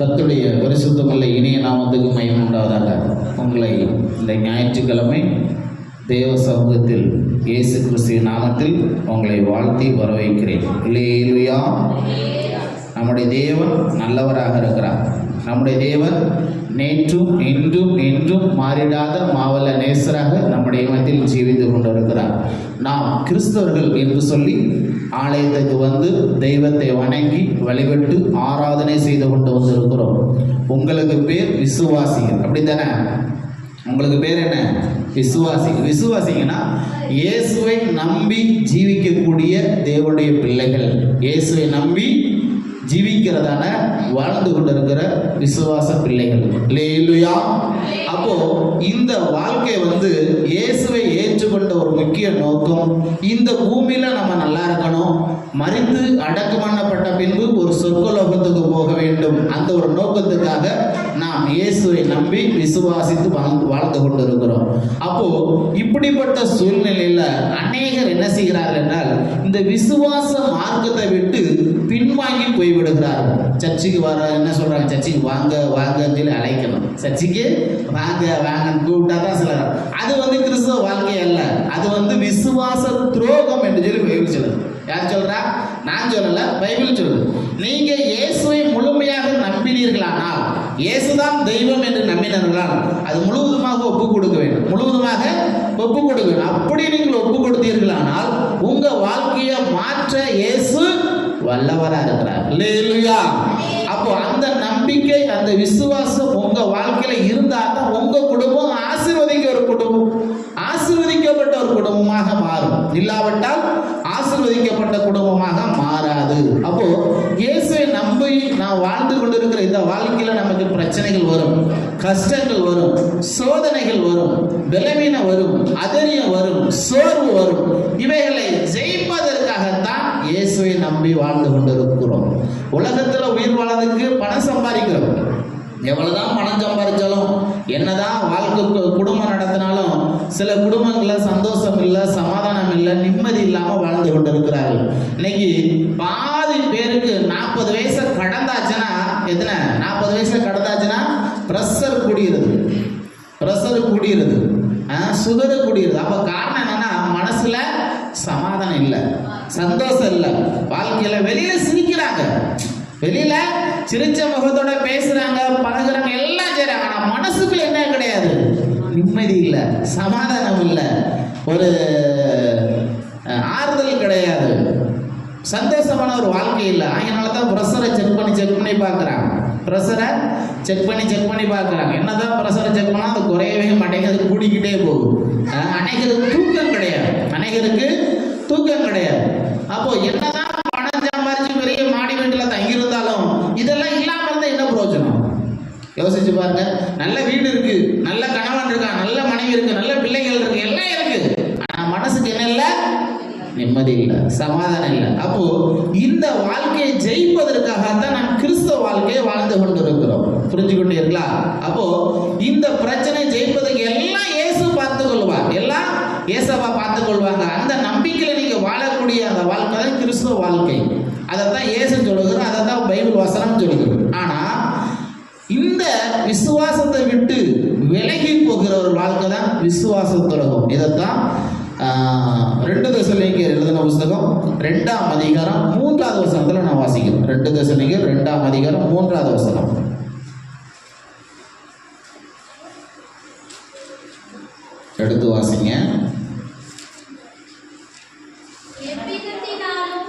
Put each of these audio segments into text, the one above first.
கத்துடைய பரிசுத்தமுள்ள இனிய நாமத்துக்கு மயம் உண்டாவதாக. உங்களை இந்த ஞாயிற்றுக்கிழமை தேவ சமூகத்தில் இயேசு கிறிஸ்து நாமத்தில் உங்களை வாழ்த்தி வரவேற்கிறேன். இல்லையா நம்முடைய தேவன் நல்லவராக இருக்கிறார். நம்முடைய தேவன் நேற்றும் இன்றும் என்றும் மாறிடாத மாவல்ல நேசராக நம்முடைய மத்தியில் ஜீவித்து கொண்டிருக்கிறார். நாம் கிறிஸ்தவர்கள் என்று சொல்லி ஆலயத்துக்கு வந்து தெய்வத்தை வணங்கி வழிபட்டு ஆராதனை செய்து கொண்டு வந்திருக்கிறோம். உங்களுக்கு பேர் விசுவாசிகள். அப்படி தானே உங்களுக்கு பேர் என்ன? விசுவாசி விசுவாசிங்கன்னா இயேசுவை நம்பி ஜீவிக்கக்கூடிய தேவனுடைய பிள்ளைகள். இயேசுவை நம்பி ஜீவிக்கிறதான வாழ்ந்து கொண்டிருக்கிற விசுவாச பிள்ளைகள். இல்லையா அப்போ இந்த வாழ்க்கை வந்து இயேசுவை ஏற்றுக்கொண்ட ஒரு முக்கிய நோக்கம். இந்த பூமியில நம்ம நல்லா இருக்கணும். மறித்து அடக்கம் பண்ணப்பட்ட பின்பு ஒரு சொர்க்கலோகத்துக்கு போக வேண்டும். அந்த ஒரு நோக்கத்துக்காக நாம் இயேசுவை நம்பி விசுவாசித்து வாழ்ந்து வாழ்ந்து கொண்டிருக்கிறோம். அப்போ இப்படிப்பட்ட சூழ்நிலையில அநேகர் என்ன செய்கிறார்கள் என்றால் இந்த விசுவாச மார்க்கத்தை விட்டு பின்வாங்கி போய்விடுகிறார்கள் சர்ச்சுக்கு வர என்ன சொல்றாங்க? சர்ச்சுக்கு வாங்க வாங்கன்னு சொல்லி அழைக்கணும். சர்ச்சுக்கு வாங்க வாங்கன்னு கூப்பிட்டா தான் சிலர். அது வந்து கிறிஸ்துவ வாழ்க்கை அல்ல. அது வந்து விசுவாச துரோகம் என்று சொல்லி பைபிள் சொல்லுது. யார் சொல்றா? நான் சொல்லல பைபிள் சொல்லுது. நீங்க இயேசுவை முழுமையாக நம்பினீர்களானால் இயேசுதான் தெய்வம் என்று நம்பினீர்களால் அது முழுவதுமாக ஒப்பு கொடுக்க வேண்டும். முழுவதுமாக ஒப்பு கொடுக்க வேண்டும். அப்படி நீங்கள் ஒப்பு கொடுத்தீர்களானால் உங்க வாழ்க்கையை மாற்ற இயேசு வல்லவரா இருக்கிறார் அல்லேலூயா. அப்போ அந்த நம்பிக்கை அந்த விசுவாசம் உங்க வாழ்க்கையில இருந்தா தான் உங்க குடும்பம் ஆசீர்வதிக்க ஒரு குடும்பம் ஆசீர்வதிக்கப்பட்ட ஒரு குடும்பமாக மாறும். இல்லாவிட்டால் ஆசீர்வதிக்கப்பட்ட குடும்பமாக மாறாது. அப்போ இயேசுவை நம்பி நான் வாழ்ந்து கொண்டிருக்கிற இந்த வாழ்க்கையில நமக்கு பிரச்சனைகள் வரும் கஷ்டங்கள் வரும் சோதனைகள் வரும் பலவீனம் வரும் அதரியம் வரும் சோர்வு வரும். இவைகளை நம்பி வாழ்ந்து கொண்டிருக்கிறோம். உலகத்துல உயிர் வாழறதுக்கு பணம் சம்பாதிக்கிறோம். எவ்வளவுதான் பணம் சம்பாதிச்சாலும் என்னதான் வாழ்க்கை குடும்பம் நடத்தினாலும் சில குடும்பங்களில் சந்தோஷம் இல்லை சமாதானம் இல்லை நிம்மதி இல்லாம வாழ்ந்து கொண்டிருக்கிறார்கள். இன்னைக்கு பாதி பேருக்கு நாற்பது வயசை கடந்தாச்சுன்னா எத்தனை? நாற்பது வயசை கடந்தாச்சுன்னா ப்ரெஷர் கூடியிருது ப்ரெஷர் கூடியிருது சுகர் கூடியிருது அப்ப காரணம் என்னன்னா மனசுல சமாதானம் இல்லை. சந்தோஷம் இல்லை. வாழ்க்கையில வெளியில சிரிக்கிறாங்க. வெளியில சிரிச்ச முகத்தோட பேசுறாங்க பழகுறாங்க எல்லாம் செய்யறாங்க ஆனா மனசுக்குள்ள என்ன கிடையாது? நிம்மதி இல்லை சமாதானம் இல்லை. ஒரு ஆறுதல் கிடையாது. சந்தோஷமான ஒரு வாழ்க்கை இல்லை. அதனால தான் ப்ரெஷரை செக் பண்ணி செக் பண்ணி பார்க்குறாங்க. ப்ரெஷரை செக் பண்ணி செக் பண்ணி பார்க்குறாங்க. என்னதான் ப்ரெஷரை செக் பண்ணால் அது குறையவே மாட்டேங்குது. கூடிக்கிட்டே போகும் அநேகருக்கு தூக்கம் கிடையாது. அநேகருக்கு தூக்கம் கிடையாது. அப்போ என்னதான் பணம் சம்பாரிச்சு பெரிய மாடி வீட்டில் தங்கியிருந்தாலும் இதெல்லாம் இல்லாம இருந்தால் என்ன பிரயோஜனம்? யோசிச்சு பாருங்க. நல்ல வீடு இருக்கு நல்ல கணவன் இருக்கா நல்ல மனைவி இருக்கு நல்ல பிள்ளைகள் இருக்கு எல்லாம் இருக்கு. ஆனா மனசுக்கு என்ன இல்லை? நிம்மதி இல்லை சமாதானம் இல்லை. அப்போ இந்த வாழ்க்கையை ஜெயிப்பதற்காக தான் நாம் கிறிஸ்தவ வாழ்க்கையை வாழ்ந்து கொண்டிருக்கிறோம். புரிஞ்சு கொண்டீர்களா அப்போ இந்த பிரச்சனை ஜெயிப்பதற்கு இயேசப்பா பார்த்து கொள்வாங்க அந்த நம்பிக்கையில் நீங்கள் வாழக்கூடிய அந்த வாழ்க்கை தான் கிறிஸ்துவ வாழ்க்கை. அதைத்தான் ஏசு சொல்லுகிறோம் அதை தான் பைபிள் வசனம் சொல்லுகிறோம் ஆனால் இந்த விசுவாசத்தை விட்டு விலகி போகிற ஒரு வாழ்க்கை தான் விசுவாச துறகம் இதைத்தான் ரெண்டு தசலிங்க எழுதின புஸ்தகம் ரெண்டாம் அதிகாரம் மூன்றாவது வசனத்தில் நான் வாசிக்கிறேன். ரெண்டு தசலிங்க ரெண்டாம் அதிகாரம் மூன்றாவது வசனம். எடுத்து வாசிங்க எவ்விதத்தினாலும்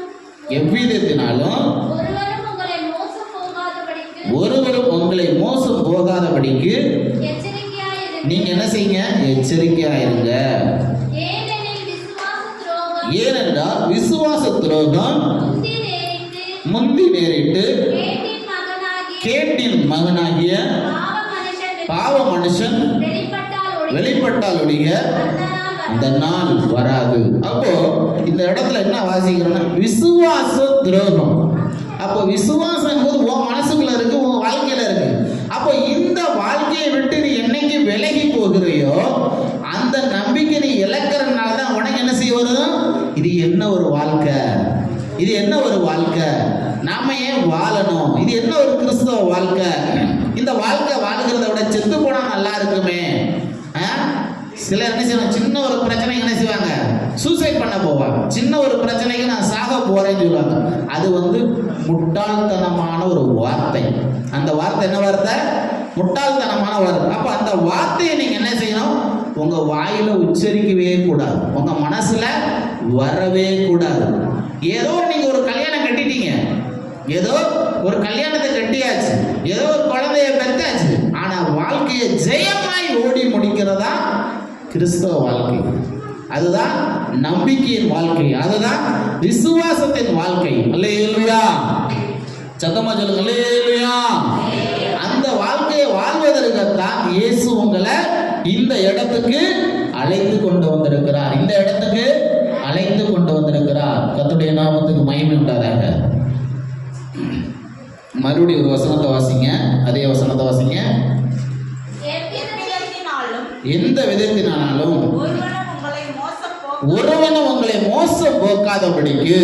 எவ்விதத்தினாலும் ஒருவரும் உங்களை மோசம் போகாதபடிக்கு ஒருவரும் உங்களை மோசம் போகாதபடிக்கு எச்சரிக்கையாயிருங்கள். நீங்க என்ன செய்யுங்க எச்சரிக்கையா இருங்க. ஏனெனில் விசுவாச துரோகம் ஏனென்றால் விசுவாச துரோகம் முந்தி நேரிட்டு கேட்டின் மகனாகி கேட்டின் மகனாகிய பாவ மனுஷன் பாவ மனுஷன் வெளிப்பட்டால் ஒழிய வெளிப்பட்டால் ஒழிய அந்த நாள் வராது. அப்போ இந்த இடத்துல என்ன வாசிக்கிறோம்னா விசுவாச துரோகம். அப்போ விசுவாசம் போது உன் மனசுக்குள்ள இருக்கு உன் வாழ்க்கையில இருக்கு. இந்த வாழ்க்கையை விட்டு நீ என்னைக்கு விலகி போகிறையோ அந்த நம்பிக்கை நீ இழக்கிறதுனால தான் உனக்கு என்ன செய்ய வரும்? இது என்ன ஒரு வாழ்க்கை? இது என்ன ஒரு வாழ்க்கை? நாம ஏன் வாழணும்? இது என்ன ஒரு கிறிஸ்தவ வாழ்க்கை? இந்த வாழ்க்கை வாழ்கிறத விட செத்து போனா நல்லா இருக்குமே. சிலர் என்ன செய்வாங்க? சின்ன ஒரு பிரச்சனைக்கு என்ன செய்வாங்க? சூசைட் பண்ண போவாங்க. சின்ன ஒரு பிரச்சனைக்கு நான் சாக போறேன்னு சொல்லுவாங்க. அது வந்து முட்டாள்தனமான ஒரு வார்த்தை. அந்த வார்த்தை என்ன வார்த்தை? முட்டாள்தனமான வார்த்தை அப்ப அந்த வார்த்தையை நீங்க என்ன செய்யணும்? உங்க வாயில உச்சரிக்கவே கூடாது. உங்க மனசுல வரவே கூடாது. ஏதோ நீங்க ஒரு கல்யாணம் கட்டிட்டீங்க. ஏதோ ஒரு கல்யாணத்தை கட்டியாச்சு. ஏதோ ஒரு குழந்தைய பெற்றாச்சு ஆனா வாழ்க்கையை ஜெயமாய் ஓடி முடிக்கிறதா கிறிஸ்தவ வாழ்க்கை. அதுதான் நம்பிக்கையின் வாழ்க்கை. அதுதான் விசுவாசத்தின் வாழ்க்கை. அல்லேலூயா. சத்தமா சொல்லுங்க. அல்லேலூயா. தான் இயேசு உங்களை இந்த இடத்துக்கு அழைத்து கொண்டு வந்திருக்கிறார். இந்த இடத்துக்கு அழைத்து கொண்டு வந்திருக்கிறார். கத்துடைய நாமத்துக்கு மகிமை உண்டாதாக. மறுபடியும் ஒரு வசனத்தை வாசிங்க. அதே வசனத்தை வாசிங்க. எந்த விதத்தினாலும் ஒருவனும் உங்களை மோச ஒருவனும் உங்களை மோசம் போக்காதபடிக்கு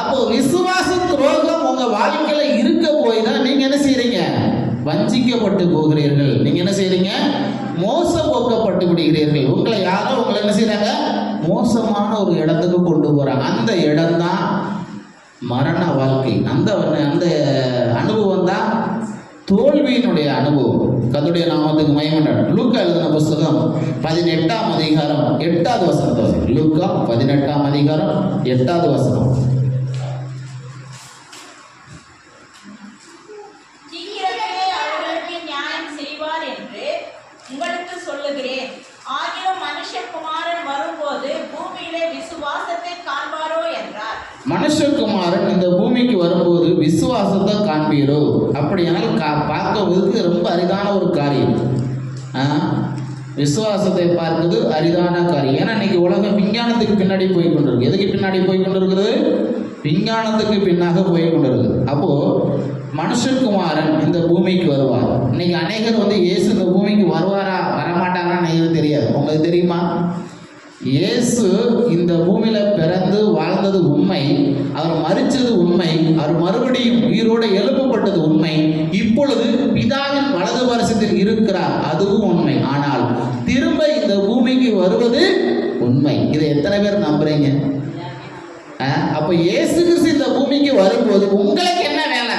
அப்போ விசுவாச துரோகம் உங்க வாழ்க்கையில போய் தான் நீங்க என்ன செய்கிறீங்க வஞ்சிக்கப்பட்டு போகிறீர்கள். நீங்க என்ன செய்கிறீங்க மோசம் போக்கப்பட்டு விடுகிறீர்கள். உங்களை யாரோ உங்களை என்ன செய்கிறாங்க மோசமான ஒரு இடத்துக்கு கொண்டு போறாங்க. அந்த இடம் தான் மரண வாழ்க்கை. அந்த அந்த அனுபவம் தான் தோல்வியினுடைய அனுபவம். கத்துடைய நாமத்துக்கு மயமண்டாடு லூக்கா எழுதின புஸ்தகம் பதினெட்டாம் அதிகாரம் எட்டாவது வசனத்தை வாசி. லூக்கா பதினெட்டாம் அதிகாரம் எட்டாவது வசனம் சீக்கிரத்திலே அவர்களுக்கு நியாயம் செய்வார் என்று உங்களுக்கு சொல்லுகிறேன் ஆகிலும் மனுஷகுமாரன் வரும்போது பூமியிலே விசுவாசத்தை காண்பாரோ என்றார் மனுஷகுமாரன் இந்த பூமிக்கு வரும்போது விசுவாசத்தை காண்பீரோ அப்படியானால் கா பார்க்கவதற்கு ரொம்ப அரிதான ஒரு காரியம். விசுவாசத்தை பார்ப்பது அரிதான காரியம். ஏன்னா இன்னைக்கு உலகம் விஞ்ஞானத்துக்கு பின்னாடி போய் கொண்டிருக்கு. எதுக்கு பின்னாடி போய் கொண்டிருக்கிறது? விஞ்ஞானத்துக்கு பின்னாக போய் கொண்டிருக்கு அப்போ மனுஷகுமாரன் இந்த பூமிக்கு வருவார். இன்னைக்கு அநேகர் வந்து இயேசு இந்த பூமிக்கு வருவாரா வரமாட்டாரான்னு எனக்கு தெரியாது. உங்களுக்கு தெரியுமா? இயேசு இந்த பூமியில பிறந்து வாழ்ந்தது உண்மை அவர் மறிச்சது உண்மை அவர் மறுபடியும் உயிரோடு எழுப்பப்பட்டது உண்மை இப்பொழுது பிதாவின் வலது வருஷத்தில் இருக்கிறார் அதுவும் உண்மை. ஆனால் திரும்ப இந்த பூமிக்கு வருவது உண்மை. இதை எத்தனை பேர் நம்புறீங்க? அப்ப இயேசு கிறிஸ்து இந்த பூமிக்கு வரும்போது உங்களுக்கு என்ன வேலை?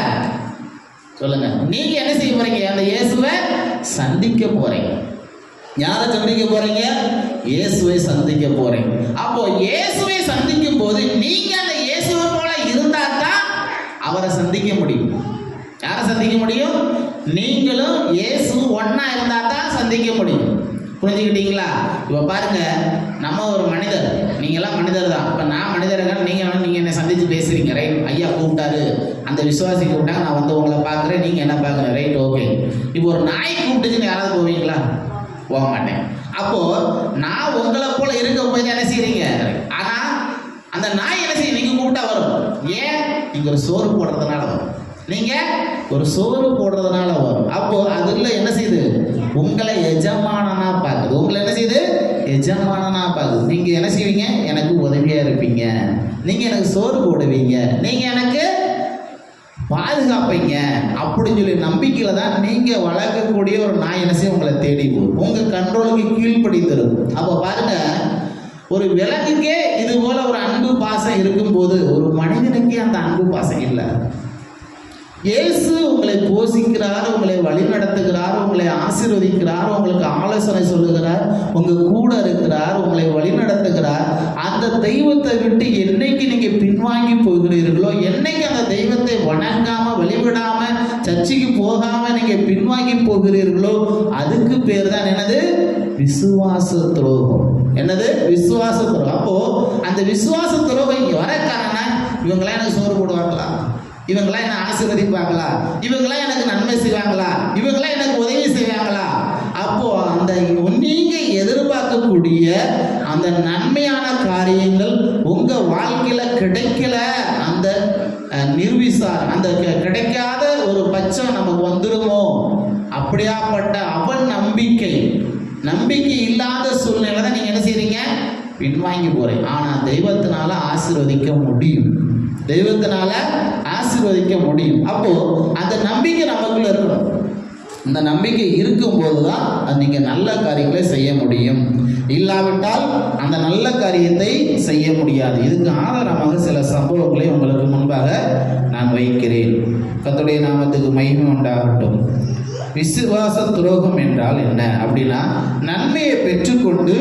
சொல்லுங்க. நீங்க என்ன செய்ய போறீங்க? அந்த இயேசுவை சந்திக்க போறீங்க. யாரை சந்திக்க போறீங்க? இயேசுவை சந்திக்க போறேன். அப்போ இயேசுவை சந்திக்கும் போது நீங்க அந்த இயேசுவை போல இருந்தா தான் அவரை சந்திக்க முடியும். யாரை சந்திக்க முடியும்? நீங்களும் இயேசு ஒன்னா இருந்தா தான் சந்திக்க முடியும். புரிஞ்சுக்கிட்டீங்களா? இப்போ பாருங்க நம்ம ஒரு மனிதர். நீங்களாம் மனிதர் தான். இப்போ நான் மனிதர்கள் நீங்கள் நீங்கள் என்னை சந்தித்து பேசுறீங்க. ரைட் ஐயா கூப்பிட்டாரு. அந்த விசுவாசி கூப்பிட்டாங்க நான் வந்து உங்களை பார்க்குறேன். நீங்கள் என்ன பார்க்குறேன் ரைட் ஓகே இப்போ ஒரு நாய் கூப்பிட்டுச்சுன்னு யாராவது போவீங்களா? போக மாட்டேன் அப்போ நான் உங்களை போல இருக்க போய் என்ன செய்றீங்க? ஆனா அந்த நாய் என்ன செய்யும்? நீங்க கூப்பிட்டா வரும். ஏன்? நீங்க ஒரு சோறு போடுறதுனால வரும். நீங்க ஒரு சோறு போடுறதுனால வரும். அப்போ அதுல என்ன செய்யுது? உங்களை எஜமானனா பார்க்குது. உங்களை என்ன செய்யுது? எஜமானனா பார்க்குது. நீங்க என்ன செய்வீங்க? எனக்கு உதவியா இருப்பீங்க. நீங்க எனக்கு சோறு போடுவீங்க. நீங்க எனக்கு பாதுகாப்பீங்க. அப்படின்னு சொல்லி நம்பிக்கையில தான் நீங்க வளர்க்கக்கூடிய ஒரு நாய் என்ன உங்களை தேடி போகும் உங்க கண்ட்ரோலுக்கு கீழ்ப்படித்திரும். அப்போ பாருங்க ஒரு விலங்குக்கே இது போல ஒரு அன்பு பாசம் இருக்கும்போது ஒரு மனிதனுக்கே அந்த அன்பு பாசம் இல்லை. இயேசு உங்களை போஷிக்கிறார் உங்களை வழிநடத்துகிறார் உங்களை ஆசீர்வதிக்கிறார் உங்களுக்கு ஆலோசனை சொல்லுகிறார் உங்க கூட இருக்கிறார் உங்களை வழிநடத்துகிறார். அந்த தெய்வத்தை விட்டு என்னைக்கு நீங்க பின்வாங்கி போகிறீர்களோ என்னைக்கு அந்த தெய்வத்தை வணங்காம வழிபடாம சர்ச்சைக்கு போகாம நீங்க பின்வாங்கி போகிறீர்களோ அதுக்கு பேர் தான் என்னது? விசுவாச துரோகம். என்னது? விசுவாச துரோகம். அப்போ அந்த விசுவாச துரோகம் இங்க வர காரணம் இவங்களாம் எனக்கு சோறு போடுவாங்களா? இவங்களாம் என்ன ஆசீர்வதிப்பாங்களா? இவங்களாம் எனக்கு நன்மை செய்வாங்களா? இவங்களாம் எனக்கு உதவி செய்வாங்களா? அப்போ அந்த நீங்க எதிர்பார்க்கக்கூடிய அந்த நன்மையான காரியங்கள் உங்க வாழ்க்கையில கிடைக்கல அந்த நிர்விசார் அந்த கிடைக்காத ஒரு பட்சம் நமக்கு வந்துருமோ? அப்படியாப்பட்ட அவன் நம்பிக்கை நம்பிக்கை இல்லாத சூழ்நிலை தான் நீங்க என்ன செய்றீங்க? பின்வாங்கி போறேன் ஆனா தெய்வத்தினால ஆசீர்வதிக்க முடியும். தெய்வத்தினால ஆசீர்வதிக்க முடியும். அப்போ அந்த நம்பிக்கை நமக்குள்ள இருக்கணும். இந்த நம்பிக்கை இருக்கும்போது தான் அது நீங்கள் நல்ல காரியங்களை செய்ய முடியும். இல்லாவிட்டால் அந்த நல்ல காரியத்தை செய்ய முடியாது. இதுக்கு ஆதாரமாக சில சம்பவங்களை உங்களுக்கு முன்பாக நான் வைக்கிறேன். கத்துடைய நாமத்துக்கு மகிமை உண்டாகட்டும். விசுவாச துரோகம் என்றால் என்ன? அப்படின்னா நன்மையை பெற்றுக்கொண்டு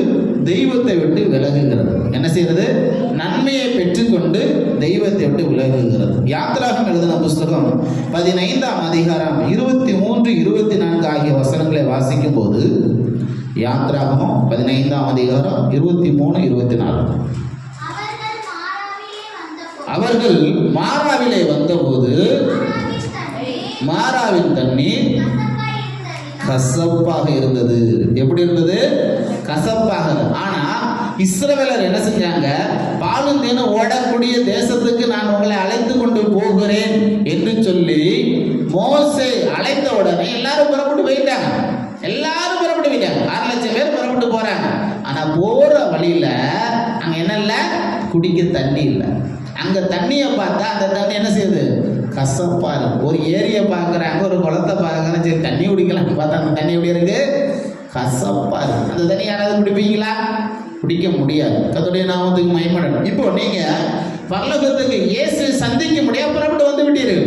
தெய்வத்தை விட்டு விலகுகிறது. என்ன செய்யறது நன்மையை பெற்றுக்கொண்டு தெய்வத்தை விட்டு விலகுகிறது. யாத்திராகம் எழுதின புஸ்தகம் பதினைந்தாம் அதிகாரம் இருபத்தி மூன்று இருபத்தி நான்கு ஆகிய வசனங்களை வாசிக்கும் போது யாத்திராகமும் பதினைந்தாம் அதிகாரம் இருபத்தி மூணு இருபத்தி நாலு அவர்கள் மாறாவிலே வந்தபோது மாறாவின் தண்ணீர் கசப்பாக இருந்தது. எப்படி இருந்தது? கசப்பாக. ஆனா இஸ்ரவேலர் என்ன செஞ்சாங்க? பாலும் தேனும் ஓடக்கூடிய தேசத்துக்கு நான் உங்களை அழைத்து கொண்டு போகிறேன் என்று சொல்லி மோசை அழைத்த உடனே எல்லாரும் புறப்பட்டு போயிட்டாங்க. எல்லாரும் புறப்பட்டு போயிட்டாங்க. ஆறு லட்சம் பேர் புறப்பட்டு போறாங்க. ஆனா போற வழியில அங்க என்ன இல்ல குடிக்க தண்ணி இல்லை. அங்க தண்ணியை பார்த்தா அந்த தண்ணி என்ன செய்யுது? கசப்பாக இருக்கு ஒரு ஏரியை பார்க்குறாங்க ஒரு குளத்தை பார்க்குறாங்க சரி தண்ணி குடிக்கலாம்னு பார்த்தா அந்த தண்ணி எப்படி இருக்கு? கசப்பா அந்த தண்ணி யாராவது குடிப்பீங்களா? குடிக்க முடியாது. கத்துடைய நாமத்துக்கு மயமடணும் இப்போ நீங்க பரலோகத்துக்கு இயேசு சந்திக்க முடியாது புறப்பட்டு வந்து விட்டீர்கள்.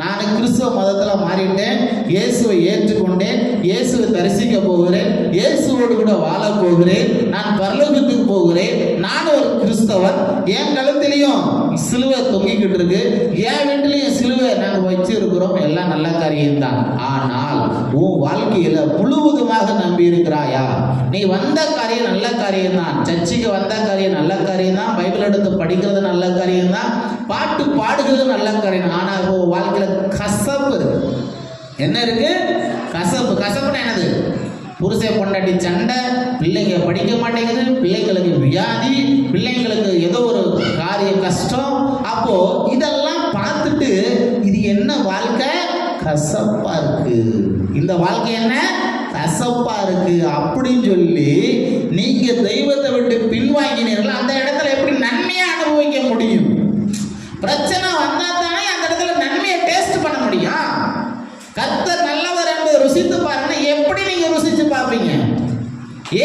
நான் கிறிஸ்துவ மதத்தில் மாறிட்டேன். இயேசுவை ஏற்றுக்கொண்டேன். இயேசுவை தரிசிக்க போகிறேன். இயேசுவோடு கூட வாழ போகிறேன். நான் பரலோகத்துக்கு போகிறேன். நான் ஒரு கிறிஸ்தவன். என் கழுத்திலையும் சிலுவை தொங்கிக்கிட்டு இருக்கு. என் வீட்டிலையும் சிலுவை நாங்கள் எல்லாம் நல்ல காரியம்தான். ஆனால் உன் வாழ்க்கையில முழுவதுமாக நம்பி இருக்கிறாயா நீ வந்த காரியம் நல்ல காரியம் தான் சர்ச்சுக்கு வந்த காரியம் நல்ல காரியம் தான் பைபிள் எடுத்து படிக்கிறது நல்ல காரியம் தான் பாட்டு பாடுகிறது நல்ல காரியம். ஆனால் உன் வாழ்க்கையில கசப்பு. என்ன இருக்கு? கசப்பு. கசப்புனா என்னது? புருஷை பொண்டாட்டி சண்டை பிள்ளைங்க படிக்க மாட்டேங்குது பிள்ளைங்களுக்கு வியாதி பிள்ளைங்களுக்கு ஏதோ ஒரு காரிய கஷ்டம். அப்போ இதெல்லாம் பார்த்துட்டு என்ன வாழ்க்கை? கசப்பா இருக்கு. இந்த வாழ்க்கை என்ன? கசப்பா இருக்கு. அப்படின்னு சொல்லி நீங்க தெய்வத்தை விட்டு பின்வாங்கினீர்கள்? அந்த இடம் எப்படி நன்மையை அனுபவிக்க முடியும் பிரச்சனை வந்தா தானே அந்த இடத்துல நன்மையை டேஸ்ட் பண்ண முடியும் கர்த்தர் நல்லவர் என்று ருசித்து பாருங்க எப்படி நீங்க ருசிச்சு பார்ப்பீங்க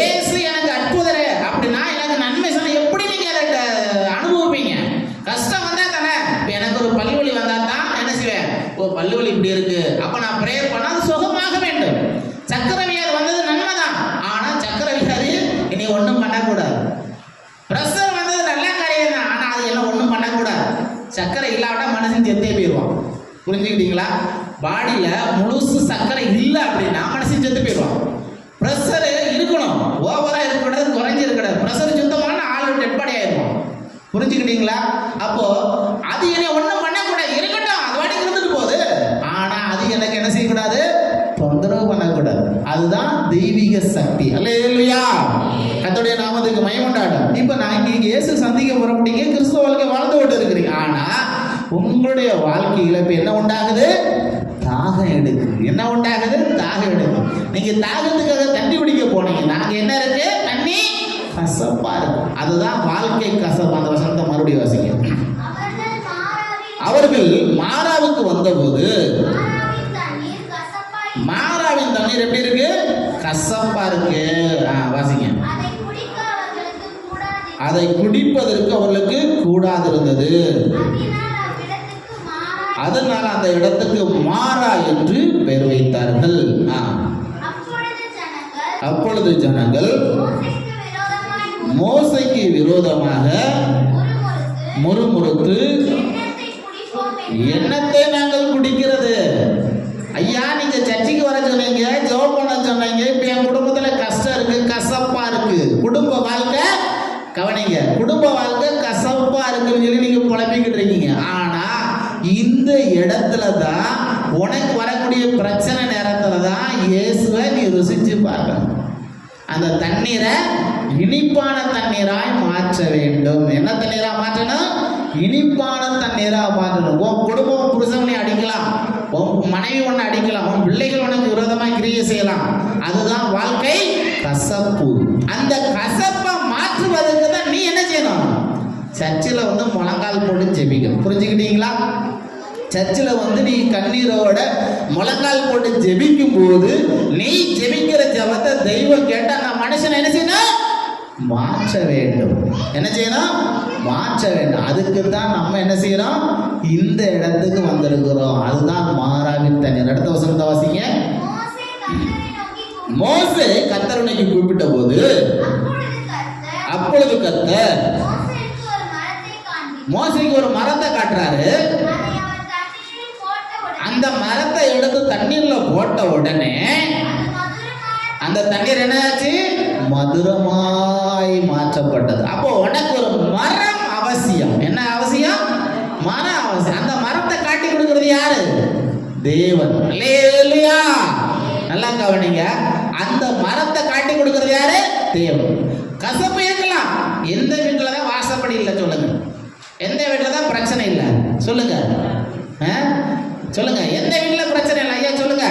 ஏசு எனக்கு அற்புதரே அப்படின்னா எனக்கு நன்மை சொன்ன எப்படி நீங்க அதை ட- அனுபவிப்பீங்க கஷ்டம் வந்தா தானே இப்ப எனக்கு ஒரு பல்லுவலி வந்தா தான் என்ன செய்வேன் ஓ பல்லுவலி இப்படி இருக்கு அப்ப நான் ப்ரேயர் பண்ணா அது சுகமாக வேண்டும் சக்கரை வியாதி வந்தது நன்மைதான் ஆனா சக்கரை வியாதி இனி ஒன்றும் பண்ணக்கூடாது பிரஷர் வந்தது நல்ல காரியம் தான் ஆனால் அது எல்லாம் ஒன்றும் பண்ணக்கூடாது சர்க்கரை இல்லாவிட்டா மனுஷன் செத்தே போயிடுவான் புரிஞ்சுக்கிட்டீங்களா? பாடியில் முழுசு சர்க்கரை இல்லை அப்படின்னா மனுஷன் செத்து போயிடுவான் ப்ரெஷரு இருக்கணும். ஓவராக இருக்கக்கூடாது குறைஞ்சி இருக்கக்கூடாது. ப்ரெஷர் சுத்தமான ஆள் டெட் பாடி ஆயிடுவான். புரிஞ்சுக்கிட்டீங்களா? அப்போ அது என்னை ஒன்றும் பண்ணக்கூடாது. இருக்கட்டும் அது வாடி இருந்துட்டு போகுது. ஆனால் அது எனக்கு என்ன செய்யக்கூடாது? தொந்தரவு பண்ணக்கூடாது. அதுதான் தெய்வீக சக்தி. அல்லேலூயா கர்த்தருடைய நாமத்துக்கு மயமுண்டாடும் இப்போ நான் இங்கே இயேசு சந்திக்க புறப்பட்டீங்க கிறிஸ்துவ வாழ்க்கை வாழ்ந்து கொண்டு இருக்கிறீங்க ஆனா உங்களுடைய வாழ்க்கை இழப்பு என்ன உண்டாகுது? தாகம் எடுக்குது என்ன உண்டாகுது? தாகம் எடுக்கும். நீங்க தாகத்துக்காக தண்ணி குடிக்க போனீங்க நாங்க என்ன இருக்கு? தண்ணி கசப்பா இருக்கு அதுதான் வாழ்க்கை கசப்பு. அந்த வசனத்தை மறுபடியும் வாசிங்க. அவர்கள் மாறாவுக்கு வந்தபோது மாறாவின் தண்ணீர் மாறாவின் எப்படி இருக்கு? கசப்பா இருக்கு. வாசிங்க. அதை குடிப்பதற்கு அவர்களுக்கு கூடாது இருந்தது. அதனால் அந்த இடத்துக்கு மாறா என்று பெயர் வைத்தார்கள். அப்பொழுது ஜனங்கள் மோசேக்கு விரோதமாக முறுமுறுத்து எண்ணத்தை நாங்கள் குடிக்கிறது. ஐயா நீங்க சர்ச்சைக்கு வர சொன்னீங்க ஜெபம் பண்ண சொன்னீங்க இப்ப என் குடும்பத்துல கஷ்டம் இருக்கு கசப்பா இருக்கு. குடும்ப வாழ்க்கை கவனிங்க குடும்ப வாழ்க்கை கசப்பா இருக்குன்னு சொல்லி நீங்க புலம்பிக்கிட்டு இருக்கீங்க. ஆனா இந்த இடத்துல தான் உனக்கு வரக்கூடிய பிரச்சனை நேரத்துல தான் இயேசுவை நீ ருசிச்சு பார்க்கணும். அந்த தண்ணீரை இனிப்பான தண்ணீராய் மாற்ற வேண்டும். என்ன தண்ணீரா மாற்றணும்? இனிப்பான தண்ணீரா மாற்றணும். உன் குடும்பம் புருஷனை அடிக்கலாம். உன் மனைவி ஒன்று அடிக்கலாம். உன் பிள்ளைகள் உனக்கு விரோதமாக கிரியை செய்யலாம். அதுதான் வாழ்க்கை கசப்பு. அந்த கசப்பை மாற்றுவதற்கு தான் நீ என்ன செய்யணும் சர்ச்சில் வந்து முழங்கால் போட்டு ஜெபிக்கணும். புரிஞ்சுக்கிட்டீங்களா? சர்ச்சில் வந்து நீ கண்ணீரோட முழங்கால் போட்டு ஜெபிக்கும் போது நீ ஜெபிக்கிற ஜெபத்தை தெய்வம் கேட்டால் அந்த மனுஷன் என்ன செய்யணும்? மாற்ற வேண்டும். என்ன செய்யணும்? மாற்ற வேண்டும். அதுக்கு தான் நம்ம என்ன செய்யறோம்? இந்த இடத்துக்கு வந்திருக்கிறோம். அதுதான் மாறாவின் தண்ணீர். அடுத்த வசனத்தை வாசிங்க. மோசே கத்தரணைக்கு மோசே கூப்பிட்ட போது அப்பொழுது கத்தர் மோசேக்கு ஒரு மரத்தை காண்பித்தார். மோசைக்கு ஒரு மரத்தை காட்டுறாரு. அந்த மரத்தை எடுத்து தண்ணீர்ல போட்ட உடனே அந்த தண்ணீர் என்னாச்சு? மதுரமாய் மாற்றப்பட்டது. அப்போ உனக்கு ஒரு மரம் அவசியம். என்ன அவசியம்? மரம் அவசியம். அந்த மரத்தை காட்டி கொடுக்கறது யாரு? தேவன். இல்லையா நல்லா கவனிங்க. அந்த மரத்தை காட்டி கொடுக்கறது யாரு? தேவன். கசப்பு இருக்கலாம். எந்த வீட்டுல தான் வாசப்படி இல்லை சொல்லுங்க. எந்த வீட்டில் தான் பிரச்சனை இல்லை? சொல்லுங்க. ஆ? சொல்லுங்க. எந்த வீட்டில் பிரச்சனை இல்லை? ஐயா சொல்லுங்க.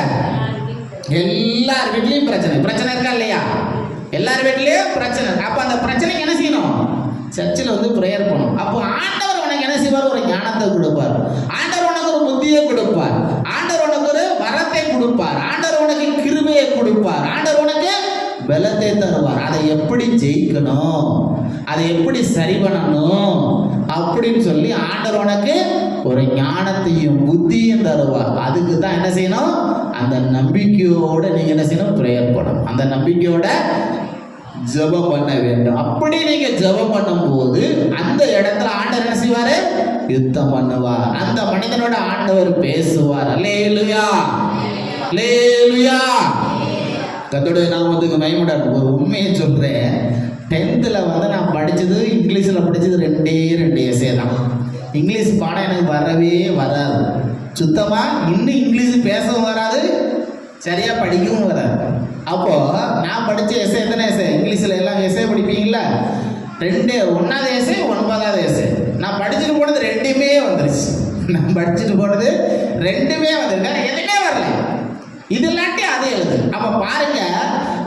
எல்லார் வீட்லேயும் பிரச்சனை. பிரச்சனை இருக்கா இல்லையா? எல்லார் வீட்லேயும் பிரச்சனை. அப்போ அந்த பிரச்சனைக்கு என்ன செய்யணும்? சர்ச்சில் வந்து ப்ரேயர் பண்ணும் அப்போ ஆண்டவர் உனக்கு என்ன செய்வார்? ஒரு ஞானத்தை கொடுப்பார். ஆண்டவர் உனக்கு ஒரு புத்தியை கொடுப்பார். ஆண்டவர் உனக்கு ஒரு வரத்தை கொடுப்பார். ஆண்டவர் உனக்கு கிருபையை கொடுப்பார். ஆண்டவர் உனக்கு பலத்தை தருவார். அதை எப்படி ஜெயிக்கணும்? அதை எப்படி சரி பண்ணணும்? அப்படின்னு சொல்லி ஆண்டவர் உனக்கு ஒரு ஞானத்தையும் புத்தியும் தருவார். அதுக்கு தான் என்ன செய்யணும்? அந்த நம்பிக்கையோட நீங்க என்ன செய்யணும்? ப்ரேயர் பண்ணணும். அந்த நம்பிக்கையோட ஜெபம் பண்ண வேண்டும். அப்படி நீங்க ஜெபம் பண்ணும்போது அந்த இடத்துல ஆண்டவர் என்ன செய்வாரு? யுத்தம் பண்ணுவார். அந்த மனிதனோட ஆண்டவர் பேசுவார். லேலுயா லேலுயா கத்தோடைய நாமத்துக்கு மயமுடார் ஒரு உண்மையை சொல்கிறேன் டென்த்தில் வந்து நான் படித்தது இங்கிலீஷில் படித்தது ரெண்டே ரெண்டு எஸ்ஏ தான். இங்கிலீஷ் பாடம் எனக்கு வரவே வராது. சுத்தமாக இன்னும் இங்கிலீஷ் பேசவும் வராது சரியாக படிக்கவும் வராது. அப்போது நான் படித்த எஸ்ஏ எத்தனை எஸ்ஏ இங்கிலீஷில் எல்லாம் எஸ்ஏ படிப்பீங்களா? ரெண்டு ஒன்றாவது எஸ்ஏ ஒன்பதாவது எஸ்ஏ நான் படிச்சுட்டு போனது ரெண்டுமே வந்துருச்சு. நான் படிச்சுட்டு போனது ரெண்டுமே வந்துருக்கேன் எதுவுமே வரல. இது இல்லாட்டி அதே எழுது அப்ப பாருங்க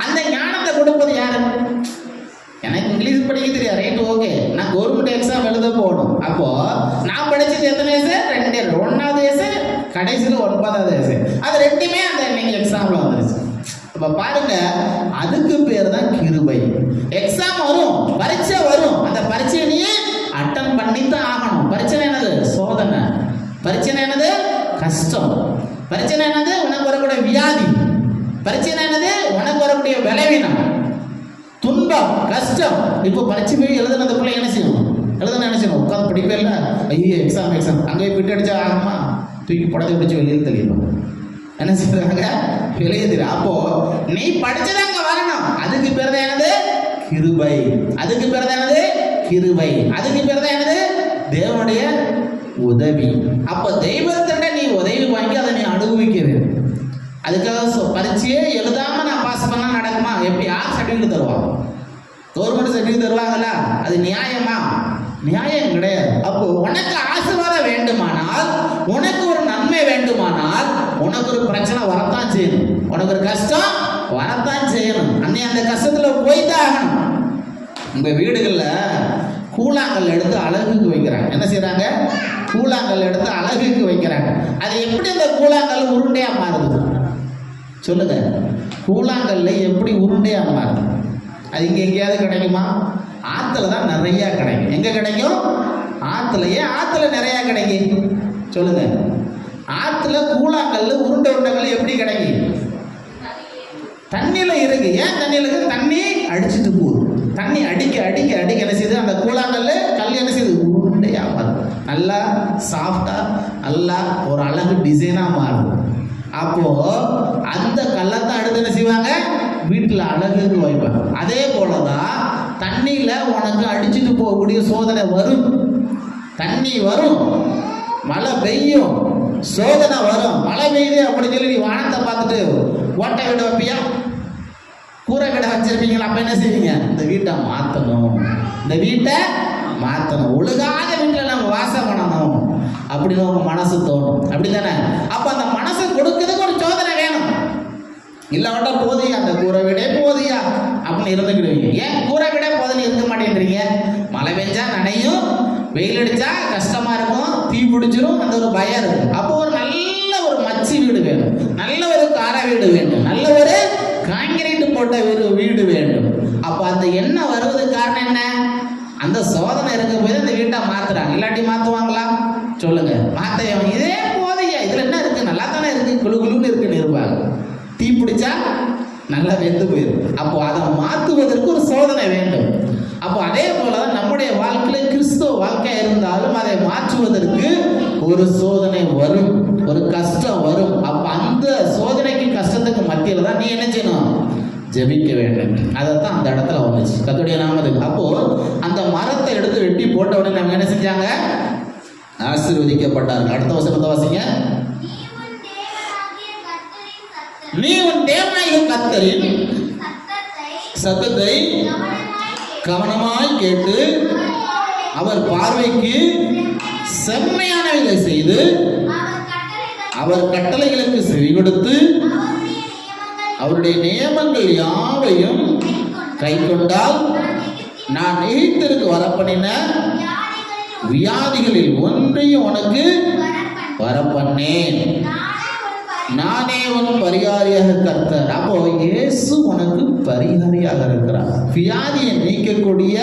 அந்த ஞானத்தை கொடுப்பது யாரு? எனக்கு இங்கிலீஷ் படிக்க தெரியாது. Right okay. நான் கவர்மெண்ட் எக்ஸாம் எழுத போகணும். அப்போ நான் படிச்சது எத்தனை வயசு ரெண்டு ஒன்னாவது வயசு கடைசியில் ஒன்பதாவது வயசு அது ரெண்டுமே அந்த இன்னைக்கு எக்ஸாம்ல வந்துருச்சு. இப்போ பாருங்க அதுக்கு பேர் தான் கிருபை. எக்ஸாம் வரும் பரீட்சை வரும். அந்த பரீட்சையை நீ அட்டன் பண்ணி தான் ஆகணும். பரீட்சை என்னது? சோதனை. பரீட்சை என்னது? பிரச்சனை என்னது? உனக்கு வரக்கூடிய வியாதி. பிரச்சனை என்னது? உனக்கு வரக்கூடிய விளைவினம். துன்பம் கஷ்டம். இப்போ படிச்சு போய் எழுதுனது பிள்ளை என்ன செய்யணும் எழுதுன என்ன செய்யணும் உட்காந்து படிப்பே இல்லை. ஐயோ எக்ஸாம் எக்ஸாம் அங்கே பிட்டு அடிச்சா ஆகுமா தூக்கி படத்தை பிடிச்சி வெளியில் தெளிவோம் என்ன செய்யறாங்க வெளியே தெரியும் அப்போ நீ படிச்சது அங்க வரணும். அதுக்கு பேர் தான் என்னது? கிருபை. அதுக்கு பேர் தான் என்னது? கிருபை. அதுக்கு பேர் தான் என்னது? தேவனுடைய உதவி. அப்போ தெய்வத்தை நீ உதவி வாங்கி அதை நீ அனுபவிக்க வேண்டும் அதுக்காக பரீட்சையே எழுதாம நான் பாஸ் பண்ணா நடக்குமா? எப்படி? யார் சர்டிஃபிகேட் தருவாங்க கவர்மெண்ட் சர்டிஃபிகேட் தருவாங்களா அது நியாயமா? நியாயம் கிடையாது. அப்போ உனக்கு ஆசீர்வாதம் வேண்டுமானால் உனக்கு ஒரு நன்மை வேண்டுமானால் உனக்கு ஒரு பிரச்சனை வரத்தான் செய்யணும் உனக்கு ஒரு கஷ்டம் வரத்தான் செய்யணும் அன்னை அந்த கஷ்டத்துல போய் தான் ஆகணும். உங்க வீடுகள்ல கூழாங்கல் எடுத்து அழகுக்கு வைக்கிறாங்க. என்ன செய்கிறாங்க கூழாங்கல் எடுத்து அழகுக்கு வைக்கிறாங்க. அது எப்படி அந்த கூழாங்கல் உருண்டையா மாறுது? சொல்லுங்க. கூழாங்கல்ல எப்படி உருண்டையா மாறுது? அது இங்க எங்கேயாவது கிடைக்குமா? ஆத்துல தான் நிறைய கிடைக்கும். எங்க கிடைக்கும்? ஆத்துல ஏன் ஆத்துல நிறைய கிடைக்கும். சொல்லுங்க. ஆத்துல கூழாங்கல் உருண்டை உருண்டைகள் எப்படி கிடைக்கும்? தண்ணியில இருக்கு. ஏன் தண்ணியில இருக்கு? தண்ணி அடிச்சிட்டு போகுது. தண்ணி அடிக்க அடிக்க அடிக்க என்ன செய்யுது அந்த கூழாங்கல்ல கல் என்ன செய்யுது உருண்டையா நல்லா சாஃப்டா நல்லா ஒரு அழகு டிசைனா மாறும் அப்போ அந்த கல்லத்தான் அடுத்து என்ன செய்வாங்க? வீட்டில் அழகுன்னு வைப்பாங்க அதே போலதான் தண்ணியில உனக்கு அடிச்சிட்டு போகக்கூடிய சோதனை வரும். தண்ணி வரும். மழை பெய்யும். சோதனை வரும். மழை பெய்யுது அப்படின்னு சொல்லி நீ வானத்தை பார்த்துட்டு ஓட்டை விட வைப்பியா கூரை கடை வச்சிருப்பீங்களா? அப்ப என்ன செய்வீங்க? இந்த வீட்டை மாத்தணும். இந்த வீட்டை மாத்தணும். ஒழுகாத வீட்டில் நம்ம வாசம் பண்ணணும். அப்படின்னு உங்க மனசு தோணும். அப்படிதானே? அப்ப அந்த மனசு கொடுக்கறதுக்கு ஒரு சோதனை வேணும். இல்லாவிட்டா போதியா? அந்த கூரை வீடே போதியா? அப்படின்னு இருந்துக்கிடுவீங்க. ஏன் கூரை வீடே போதுன்னு இருக்க மாட்டேன்றீங்க? மழை பெஞ்சா நனையும். வெயில் அடிச்சா கஷ்டமா இருக்கும். தீ பிடிச்சிரும். அந்த ஒரு பயம் இருக்கும். அப்போ ஒரு நல்ல ஒரு மச்சி வீடு வேணும். நல்ல ஒரு கார வீடு வேண்டும் நல்ல ஒரு காங்கிரீட் போட்ட ஒரு வீடு வேண்டும். அப்போ அந்த எண்ணம் வருவதுக்கு காரணம் என்ன? அந்த சோதனை இருக்க போது அந்த வீட்டை மாத்துறாங்க. இல்லாட்டி மாத்துவாங்களா? சொல்லுங்க. மாத்த இதே போதையா. இதுல என்ன இருக்கு? நல்லா தானே இருக்கு. குழு குழுன்னு இருக்குன்னு இருப்பாங்க. தீ பிடிச்சா நல்லா வெந்து போயிடும் அப்போ அதை மாற்றுவதற்கு ஒரு சோதனை வேண்டும். அப்போ அதே போலதான் நம்முடைய வாழ்க்கையில கிறிஸ்துவ வாழ்க்கையா இருந்தாலும் அதை மாற்றுவதற்கு ஒரு சோதனை வரும். ஒரு கஷ்டம் வரும் அப்ப அந்த சோதனைக்கு கஷ்டத்துக்கு மத்தியில தான் நீ என்ன செய்யணும்? ஜெபிக்க வேண்டும். அதைத்தான் அந்த இடத்துல வந்துச்சு கத்துடைய நாமத்துக்கு. அப்போ அந்த மரத்தை எடுத்து வெட்டி போட்ட உடனே அவங்க என்ன செஞ்சாங்க? ஆசீர்வதிக்கப்பட்டார்கள். அடுத்த வசனத்தை வாசிங்க? நீ உன் தேவனாகிய கத்தரின் சத்தத்தை கவனமாய் கேட்டு அவர் பார்வைக்கு செம்மையானவைகளை செய்து அவர் கட்டளைகளுக்கு செவி கொடுத்து அவருடைய நியமங்கள் யாவையும் கை கொண்டால் நான் எகிப்திற்கு வரப்பண்ணின வியாதிகளில் வியாதிகளில் ஒன்றையும் உனக்கு வரப்பண்ணேன் நானே உன் பரிகாரியாக கர்த்தர். அப்போ இயேசு உனக்கு பரிகாரியாக இருக்கிறார். வியாதியை நீக்கக்கூடிய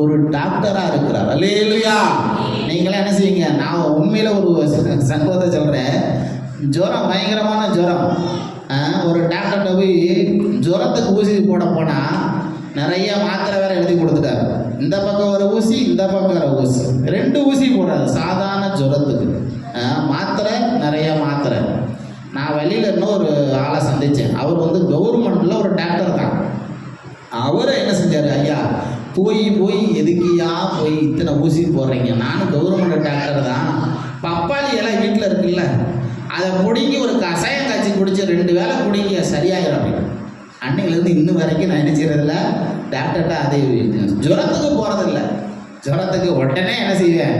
ஒரு டாக்டரா இருக்கிறார். இல்லையா நீங்களே என்ன செய்வீங்க? நான் உண்மையில ஒரு சங்கத்தை சம்பவத்தை சொல்றேன். ஜுரம் பயங்கரமான ஜுரம். ஒரு டாக்டர்கிட்ட போய் ஜுரத்துக்கு ஊசி போட போனால் நிறைய மாத்திரை வேற எழுதி கொடுத்துட்டாரு. இந்த பக்கம் ஒரு ஊசி இந்த பக்கம் ஒரு ஊசி. ரெண்டு ஊசி போடுறாரு சாதாரண ஜுரத்துக்கு. மாத்திரை நிறைய மாத்திரை. நான் வெளியில் இன்னொரு ஆளை சந்தித்தேன் அவர் வந்து கவர்மெண்ட்டில் ஒரு டாக்டர் தான். அவரை என்ன செஞ்சார்? ஐயா போய் போய் எதுக்கியா போய் இத்தனை ஊசி போடுறீங்க? நானும் கவர்மெண்ட் டாக்டர் தான். பப்பாளி எல்லாம் வீட்டில் இருக்குல்ல அதை பிடுங்கி ஒரு கஷாயம் காய்ச்சி குடிச்சு ரெண்டு வேளை குடிங்க சரியாயிடும் அப்படின்னு. அன்னையிலேருந்து இன்னும் வரைக்கும் நான் என்ன செய்யறதில்ல டாக்டர்கிட்ட அதை ஜுரத்துக்கு போகிறதில்ல ஜுரத்துக்கு உடனே என்ன செய்வேன்?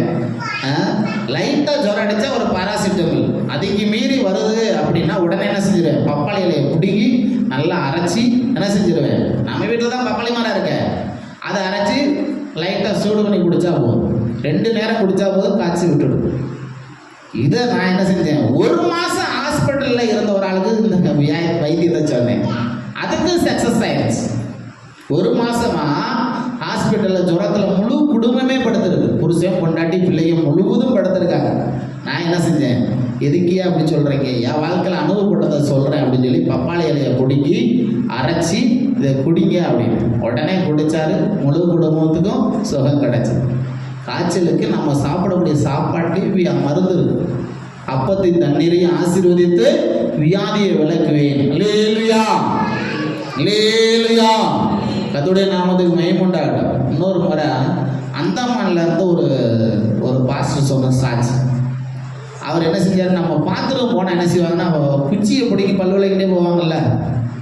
லைட்டாக ஜுரம் அடித்தா ஒரு பாராசிட்டமல் அதுக்கு மீறி வருது அப்படின்னா உடனே என்ன செஞ்சிருவேன்? பப்பாளி இலையை பிடுங்கி நல்லா அரைச்சி என்ன செஞ்சிருவேன்? நம்ம வீட்டில் தான் பப்பாளி மரம் இருக்க. அதை அரைச்சி லைட்டாக சூடு பண்ணி குடித்தா போதும். ரெண்டு நேரம் குடித்தா போதும் காய்ச்சி விட்டுடும். இதை நான் என்ன செஞ்சேன்? ஒரு மாதம் ஹாஸ்பிட்டலில் இருந்த ஒரு ஆளுக்கு இந்த வைத்தியத்தை சொன்னேன். அதுக்கு சக்ஸஸ் ஆயிடுச்சு ஒரு மாசமா ஹாஸ்பிட்டலில் ஜுரத்தில் முழு குடும்பமே படுத்திருக்கு. புருஷன் கொண்டாட்டி பிள்ளைங்க முழுவதும் படுத்திருக்காங்க. நான் என்ன செஞ்சேன்? எதுக்கே அப்படி சொல்கிறீங்க என் வாழ்க்கையில் அனுபவப்பட்டதை சொல்கிறேன் அப்படின்னு சொல்லி பப்பாளி இலையை பிடுங்கி அரைச்சி இதை குடிங்க அப்படின்னு. உடனே குடிச்சாரு. முழு குடும்பத்துக்கும் சுகம் கிடைச்சு காய்ச்சலுக்கு நம்ம சாப்பிடக்கூடிய சாப்பாட்டையும் மருந்து இருக்கு அப்பத்தின் தண்ணீரையும் ஆசீர்வதித்து வியாதியை விளக்குவேன். அல்லேலூயா. அல்லேலூயா. கத்துடைய நாமத்துக்கு மயமுண்டாகட்டும் இன்னொரு முறை அந்தமான்ல இருந்து ஒரு ஒரு பாஸ்டர் சொன்ன சாட்சி. அவர் என்ன செஞ்சார்? நம்ம பாத்திரம் போனால் என்ன செய்வாங்கன்னா குச்சியை பிடிக்கி பல்லு போவாங்கல்ல.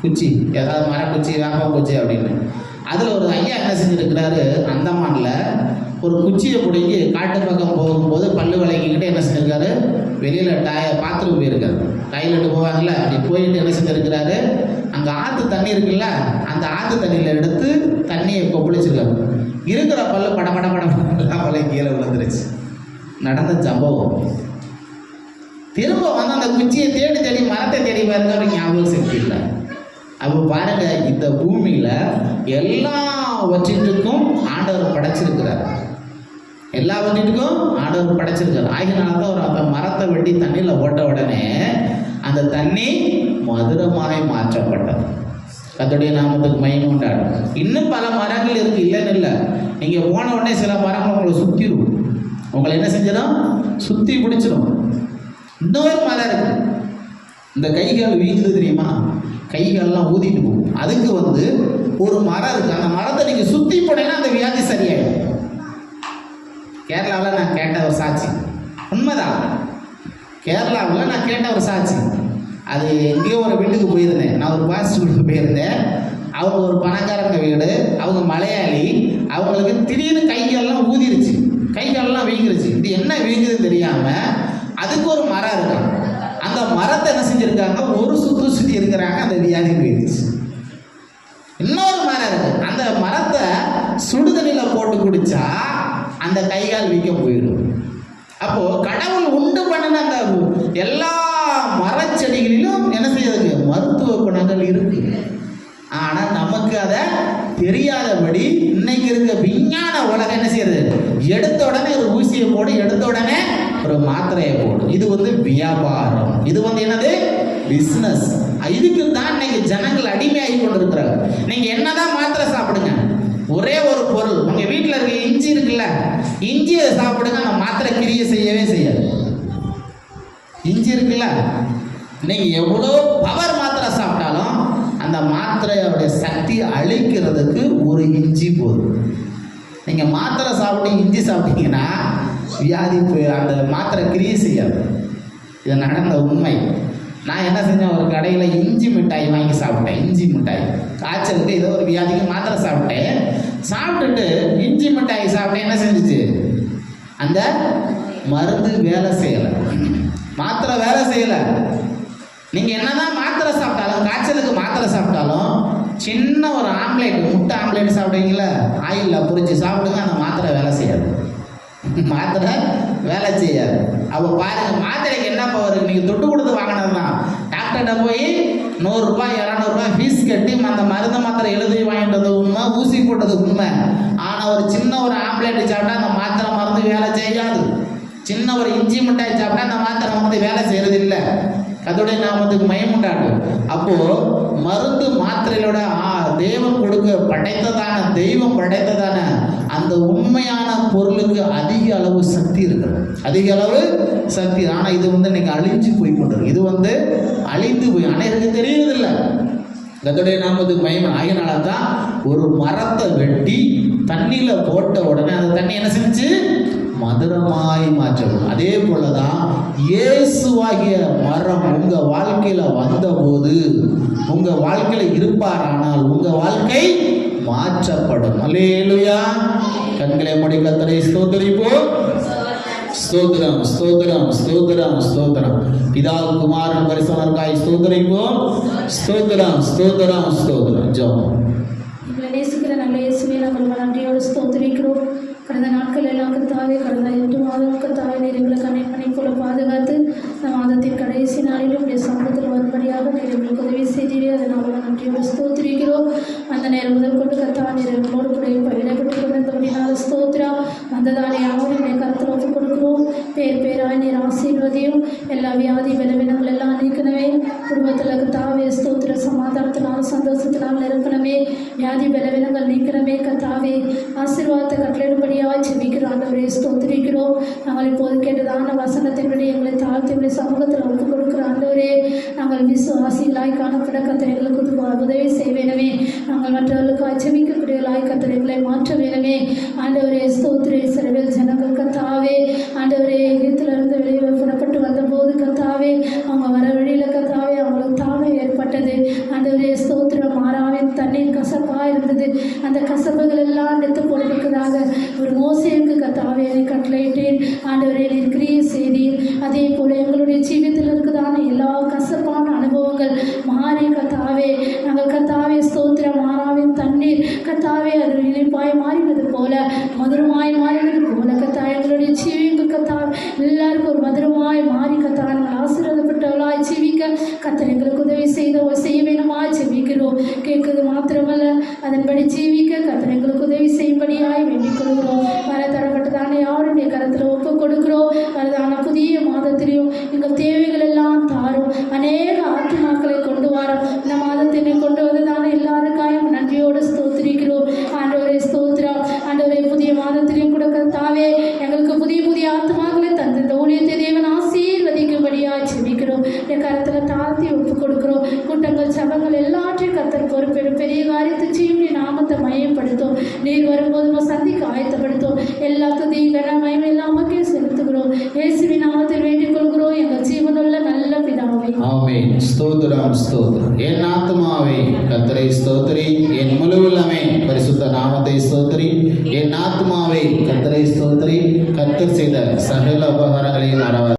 குச்சி. ஏதாவது மரக்குச்சி வேப்பம் குச்சி அப்படின்னு. அதில் ஒரு ஐயா என்ன செஞ்சுருக்கிறாரு? அந்தமானில் ஒரு குச்சியை பிடிங்கி காட்டு பக்கம் போகும்போது பல்லு விளக்கிக்கிட்டு என்ன செஞ்சிருக்காரு? வெளியில் டாய பாத்ரூம் போயிருக்காரு. டாய்லெட்டு போவாங்கல்ல அப்படி போயிட்டு என்ன செஞ்சிருக்கிறாரு? அங்கே ஆற்று தண்ணி இருக்குல்ல அந்த ஆற்று தண்ணியில் எடுத்து தண்ணியை கொப்பளிச்சிருக்காரு இருக்கிற பல்லு படபட படம் பழைய கீழே விழுந்துருச்சு. நடந்த சம்பவம். திரும்ப வந்து அந்த குச்சியை தேடி தேடி மரத்தை தேடி பாருங்க அவருக்கு ஞாபகம் சக்தி இல்லை. அப்போ பாருங்க இந்த பூமியில் எல்லாம் எல்லாவற்றிற்கும் ஆண்டவர் படைச்சிருக்கிறார். எல்லாவற்றிற்கும் ஆண்டவர் படைச்சிருக்கார். ஆகினால தான் ஒரு அந்த மரத்தை வெட்டி தண்ணியில் போட்ட உடனே அந்த தண்ணி மதுரமாய் மாற்றப்பட்டது. அதோடைய நாமத்துக்கு மயம் உண்டாடும் இன்னும் பல மரங்கள் இருக்கு. இல்லைன்னு இல்லை. நீங்கள் போன உடனே சில மரங்கள் உங்களை சுற்றிடும் உங்களை என்ன செஞ்சிடும்? சுற்றி பிடிச்சிடும் இன்னொரு மரம் இருக்கு. இந்த கை கால் வீங்குது தெரியுமா? கைகால்லாம் ஊதிட்டு போகும். அதுக்கு வந்து ஒரு மரம் இருக்கு. அந்த மரத்தை நீங்கள் சுற்றி போனீங்கன்னா அந்த வியாதி சரியாயிடும். கேரளாவில் நான் கேட்ட ஒரு சாட்சி. உண்மைதான். கேரளாவில் நான் கேட்ட ஒரு சாட்சி. அது எங்கேயோ ஒரு வீட்டுக்கு போயிருந்தேன். நான் ஒரு பாஸ்ட் வீட்டுக்கு போயிருந்தேன். அவங்க ஒரு பணக்காரங்க வீடு. அவங்க மலையாளி. அவங்களுக்கு திடீர்னு கைகள்லாம் ஊதிருச்சு. கைகள்லாம் வீங்கிருச்சு. இது என்ன வீங்குதுன்னு தெரியாமல் அதுக்கு ஒரு மரம் இருக்கும் அந்த மரத்தை என்ன செஞ்சுருக்காங்க? ஒரு சுற்று சுற்றி இருக்கிறாங்க. அந்த வியாதி போயிருச்சு. இன்னொரு மரம் இருக்கு. அந்த மரத்தை சுடுதண்ணில போட்டு குடிச்சா அந்த கை கால் வீக்கம் போயிடும். அப்போது கடவுள் உண்டு பண்ணின அந்த எல்லா மரச்செடிகளிலும் என்ன செய்யறதுக்கு மருத்துவ குணங்கள் இருக்கு. ஆனால் நமக்கு அதை தெரியாதபடி இன்னைக்கு இருக்க விஞ்ஞான உலகம் என்ன செய்யறது எடுத்த உடனே ஒரு ஊசியை போடு எடுத்த உடனே ஒரு மாத்திரையை போடு. இது வந்து வியாபாரம். இது வந்து என்னது? பிஸ்னஸ் இதுக்கு தான் இன்னைக்கு ஜனங்கள் அடிமையாகி கொண்டு இருக்கிறாங்க என்னதான் மாத்திரை சாப்பிடுங்க ஒரே ஒரு பொருள். உங்க வீட்டில் இருக்க இஞ்சி இருக்குல்ல இஞ்சியை சாப்பிடுங்க அந்த மாத்திரை கிரியை செய்யவே செய்யாது. இஞ்சி இருக்குல்ல நீங்க எவ்வளோ பவர் மாத்திரை சாப்பிட்டாலும் அந்த மாத்திரையோட சக்தி அழிக்கிறதுக்கு ஒரு இஞ்சி போதும். நீங்க மாத்திரை சாப்பிட்டு இஞ்சி சாப்பிட்டீங்கன்னா வியாதி அந்த மாத்திரை கிரியை செய்யாது. இது நடந்த உண்மை. நான் என்ன செஞ்சேன்? ஒரு கடையில் இஞ்சி மிட்டாய் வாங்கி சாப்பிட்டேன். இஞ்சி மிட்டாய். காய்ச்சலுக்கு ஏதோ ஒரு வியாதிக்கு மாத்திரை சாப்பிட்டேன். சாப்பிட்டுட்டு இஞ்சி மிட்டாய் சாப்பிட்டு என்ன செஞ்சுச்சு? அந்த மருந்து வேலை செய்யலை. மாத்திரை வேலை செய்யலை. நீங்கள் என்னதான் மாத்திரை சாப்பிட்டாலும் காய்ச்சலுக்கு மாத்திரை சாப்பிட்டாலும் சின்ன ஒரு ஆம்லேட் முட்டை ஆம்லேட் சாப்பிடுவீங்களா ஆயிலில் பொரிச்சு சாப்பிடுங்க அந்த மாத்திரை வேலை செய்யாது. மாத்திரை வேலை செய்யாது. அப்போ பாருங்க மாத்திரைக்கு என்ன பவர் நீங்கள் துட்டு கொடுத்து வாங்கினது தான். டாக்டர்கிட்ட போய் நூறுரூபா இரநூறுபா ஃபீஸ் கட்டி அந்த மருந்து மாத்திரை எழுதி வாங்கிட்டது உண்மை ஊசி போட்டது உண்மை. ஆனால் ஒரு சின்ன ஒரு ஆம்லேட் சாப்பிட்டா அந்த மாத்திரை மருந்து வேலை செய்யாது. சின்ன ஒரு இஞ்சி மிட்டாய் சாப்பிட்டா அந்த மாத்திரை மருந்து வேலை செய்யறது இல்லை. அதோடைய நாமத்துக்கு மயமுண்டாடு. அப்போது மருந்து மாத்திரையோட ஆ கொடுக்க படைத்ததான தெய்வம் படைத்ததான அந்த உண்மையான பொருளுக்கு அதிக அளவு சக்தி இருக்குது அதிக அளவு சக்தி. ஆனால் இது வந்து இன்னைக்கு அழிஞ்சு போய் கொண்டிருக்கு. இது வந்து அழிந்து போய் ஆனால் எனக்கு தெரியறதில்லை. கத்தோடைய நாமது பயம் ஆகினால தான் ஒரு மரத்தை வெட்டி தண்ணியில் போட்ட உடனே அந்த தண்ணி என்ன செஞ்சு மதுரமாய் மாற்றப்படும் அதே போலதான் இயேசுவாகிய மரம் உங்க வாழ்க்கையில வந்தபோது உங்க வாழ்க்கையில இருப்பாரானால் உங்க வாழ்க்கை மாற்றப்படும். அலேலுயா கண்களை மூடி கத்தரை ஸ்தோத்தரிப்போம். ஸ்தோத்திரம் ஸ்தோத்திரம் ஸ்தோத்திரம் ஸ்தோத்திரம். பிதா குமாரன் பரிசனர்காய் ஸ்தோத்தரிப்போம். ஸ்தோத்திரம் ஸ்தோத்திரம் ஸ்தோத்திரம். ஜோம் நேசிக்கிற நல்ல இயேசுவே நாங்கள் நன்றியோடு ஸ்தோத்திரிக்கிறோம். கடந்த நாட்கள் எல்லாம் கத்தாவே கடந்த எட்டு மாதம் கத்தாவே நீர் எங்களை போல பாதுகாத்து இந்த மாதத்தின் கடைசி நாளிலும் உடைய சமூகத்தில் வரும்படியாக நீர் எங்களுக்கு உதவி செய்தீரே. அதை நாங்கள் நன்றியோடு ஸ்தோத்திரிக்கிறோம். அந்த நேரம் முதல் கொண்டு கத்தா நீர் எங்களோடு கூட பயிடப்பட்டு கொண்டிருந்தபடினால ஸ்தோத்திரா. வந்ததானே யாரும் என்னை கருத்தில் ஒப்புக் கொடுக்கிறோம். பேர் பேராய் நீர் ஆசீர்வதியும். எல்லா வியாதி பலவீனங்கள் எல்லாம் நீக்கணவே குடும்பத்தில் கத்தாவே ஸ்தோத்திர சமாதானத்தினால் சந்தோஷத்தினால் நிரப்பணமே வியாதி பலவீனங்கள் நீக்கிறமே கத்தாவே ஆசீர்வாதத்தை கட்டளிடும்படியாக ஜெபிக்கிறோம் ஆண்டவரே ஸ்தோத்திரிக்கிறோம். நாங்கள் இப்போது கேட்டதான வசனத்தின்படி எங்களை தாழ்த்தி சமூகத்தில் ஒப்புக் கொடுக்குற ஆண்டவரே நாங்கள் விசுவாசிகளாய் காணப்பட கத்தர் எங்களுக்கு உதவி செய்வேனவே நாங்கள் மற்றவர்களுக்கு அச்சமிக்கக்கூடியவர்களாய் கத்தர் எங்களை மாற்ற வேணுமே ஆண்டவரே ஸ்தோத்ரே சிறவில் ஜனங்கள் கத்தாவே ஆண்டவரே எகிப்திலிருந்து வெளியில் புறப்பட்டு வந்தபோது கத்தாவே அவங்க வர வழியில் கத்தாவே அவங்களுக்கு தாகம் ஏற்பட்டது. ஆண்டவரே ஸ்தோத்திரம் மாறாவின் தண்ணீர் கசப்பாக இருந்தது. அந்த கசப்புகள் எல்லாம் எடுத்து போடுவதற்காக ஒரு மோசேக்கு கத்தாவே கட்டளையிட்டேன். ஆண்டவரே நீர் கிரிய செய்தீர். அதே போல எங்களுடைய ஜீவியத்தில் இருக்குதான எல்லா கசப்பான அனுபவங்கள். மாறி கத்தாவே நாங்கள் கத்தாவே ஸ்தோத்திரம். மாறாவின் தண்ணீர் கத்தாவே அது இனிப்பாய் மாறினது போல மதுரமாய் ஜெபிக்கிறோம் மாத்திரமல்ல. அதன்படி ஜீவிக்க கத்தர் எங்களுக்கு உதவி செய்யும்